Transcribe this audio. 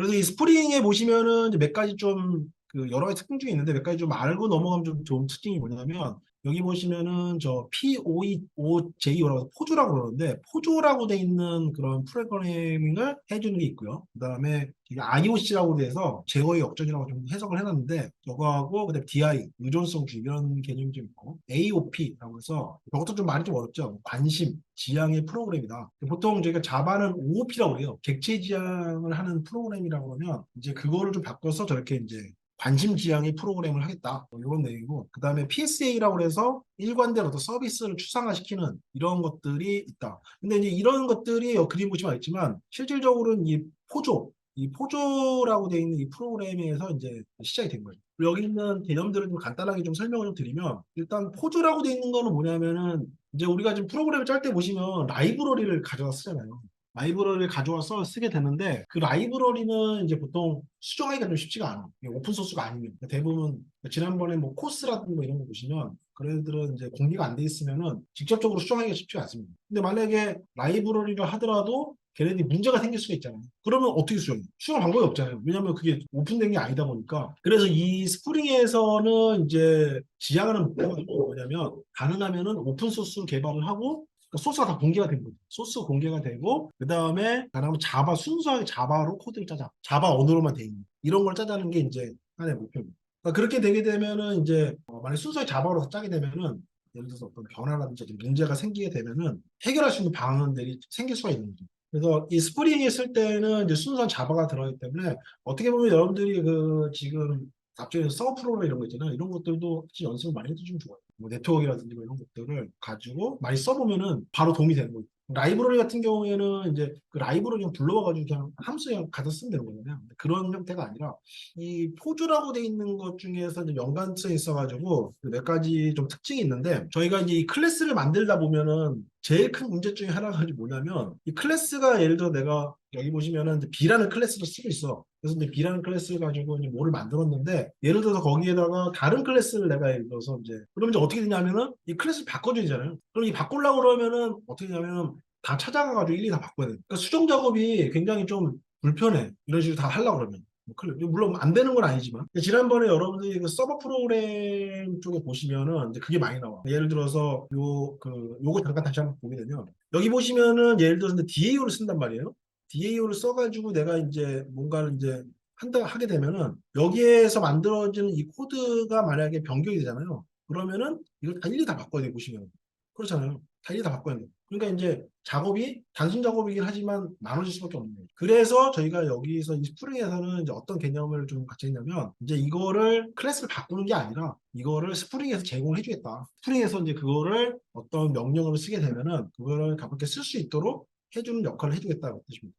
그래서 이 스프링에 보시면은 몇 가지 좀 그 여러 가지 특징 중에 있는데 몇 가지 좀 알고 넘어가면 좀 좋은 특징이 뭐냐면 여기 보시면은 저 P525J라고 포조라고 그러는데 포조라고 돼 있는 그런 프로그래밍을 해주는 게 있고요. 그 다음에 IOC라고 돼서 제어의 역전이라고 좀 해석을 해놨는데 저거하고 그다음에 DI 의존성 주의 이런 개념이 좀 있고 AOP라고 해서 이것도 좀 말이 좀 어렵죠. 관심, 지향의 프로그램이다. 보통 저희가 자바는 OOP라고 그래요. 객체 지향을 하는 프로그램이라고 그러면 이제 그거를 좀 바꿔서 저렇게 이제 관심 지향의 프로그램을 하겠다. 뭐 이런 내용이고, 그 다음에 PSA라고 해서 일관된 어떤 서비스를 추상화시키는 이런 것들이 있다. 근데 이제 이런 것들이 여 그림 보시면 알겠지만, 실질적으로는 이 포조, 이 포조라고 되어 있는 이 프로그램에서 이제 시작이 된 거예요. 그리고 여기 있는 개념들을 좀 간단하게 좀 설명을 좀 드리면, 일단 포조라고 되어 있는 거는 뭐냐면은, 이제 우리가 지금 프로그램을 짤 때 보시면 라이브러리를 가져다 쓰잖아요. 라이브러리를 가져와서 쓰게 되는데 그 라이브러리는 이제 보통 수정하기가 좀 쉽지가 않아. 오픈 소스가 아니면 대부분 지난번에 뭐 코스라든가 뭐 이런 거 보시면 그런 애들은 이제 공개가 안 돼 있으면은 직접적으로 수정하기가 쉽지가 않습니다. 근데 만약에 라이브러리를 하더라도 걔네들이 문제가 생길 수가 있잖아요. 그러면 어떻게 수정해? 수정 방법이 없잖아요. 왜냐하면 그게 오픈된 게 아니다 보니까. 그래서 이 스프링에서는 이제 지향하는 목표가 뭐냐면 가능하면은 오픈 소스 개발을 하고 그러니까 소스가 다 공개가 된 거죠. 소스 공개가 되고 그 다음에 가능하면 자바 순수하게 자바로 코드를 짜자. 자바 언어로만 돼 있는 이런 걸 짜자는 게 이제 하나의 목표입니다. 그러니까 그렇게 되게 되면은 이제 어, 만약 순수하게 자바로 짜게 되면은 예를 들어서 어떤 변화라든지 문제가 생기게 되면은 해결할 수 있는 방안들이 생길 수가 있는 거죠. 그래서 이 스프링이 쓸 때는 이제 순수한 자바가 들어가기 때문에 어떻게 보면 여러분들이 그 지금 앞쪽에서 서브 프로그램 이런 거 있잖아요. 이런 것들도 연습을 많이 좀 좋아요. 뭐 네트워크라든지 뭐 이런 것들을 가지고 많이 써보면은 바로 도움이 되는 거예요. 라이브러리 같은 경우에는 이제 그 라이브러리 불러와가지고 그냥 함수 그냥 가져 쓰면 되는 거잖아요. 그런 형태가 아니라 이 포주라고 돼 있는 것 중에서 연관성이 있어가지고 그몇 가지 좀 특징이 있는데 저희가 이제 이 클래스를 만들다 보면은 제일 큰 문제 중에 하나가 뭐냐면 이 클래스가 예를 들어 내가 여기 보시면은 B라는 클래스를 쓰고 있어. 그래서 이제 B라는 클래스를 가지고 이제 뭐를 만들었는데 예를 들어서 거기에다가 다른 클래스를 내가 예를 들어서 이제 그러면 이제 어떻게 되냐면은 이 클래스를 바꿔줘야 되잖아요. 그럼 이 바꾸려고 그러면은 어떻게 되냐면은 다 찾아가가지고 일일이 다 바꿔야 돼. 그러니까 수정 작업이 굉장히 좀 불편해. 이런 식으로 다 하려고 그러면. 뭐 클- 물론 안 되는 건 아니지만 지난번에 여러분들이 그 서버 프로그램 쪽에 보시면은 이제 그게 많이 나와. 예를 들어서 요 그 요거 잠깐 다시 한번 보게 되면 여기 보시면은 예를 들어서 DAO를 쓴단 말이에요. DAO를 써가지고 내가 이제 뭔가를 이제 한다 하게 되면은 여기에서 만들어지는 이 코드가 만약에 변경이 되잖아요. 그러면은 이걸 다 일일이 다 바꿔야 돼 보시면 그렇잖아요. 다 일일이 다 바꿔야 돼. 그러니까 이제 작업이 단순 작업이긴 하지만 나눠질 수밖에 없는 거예요. 그래서 저희가 여기서 이 스프링에서는 이제 어떤 개념을 좀 같이 했냐면 이제 이거를 클래스를 바꾸는 게 아니라 이거를 스프링에서 제공해 주겠다. 스프링에서 이제 그거를 어떤 명령으로 쓰게 되면은 그거를 가볍게 쓸 수 있도록 해주는 역할을 해주겠다는 뜻입니다.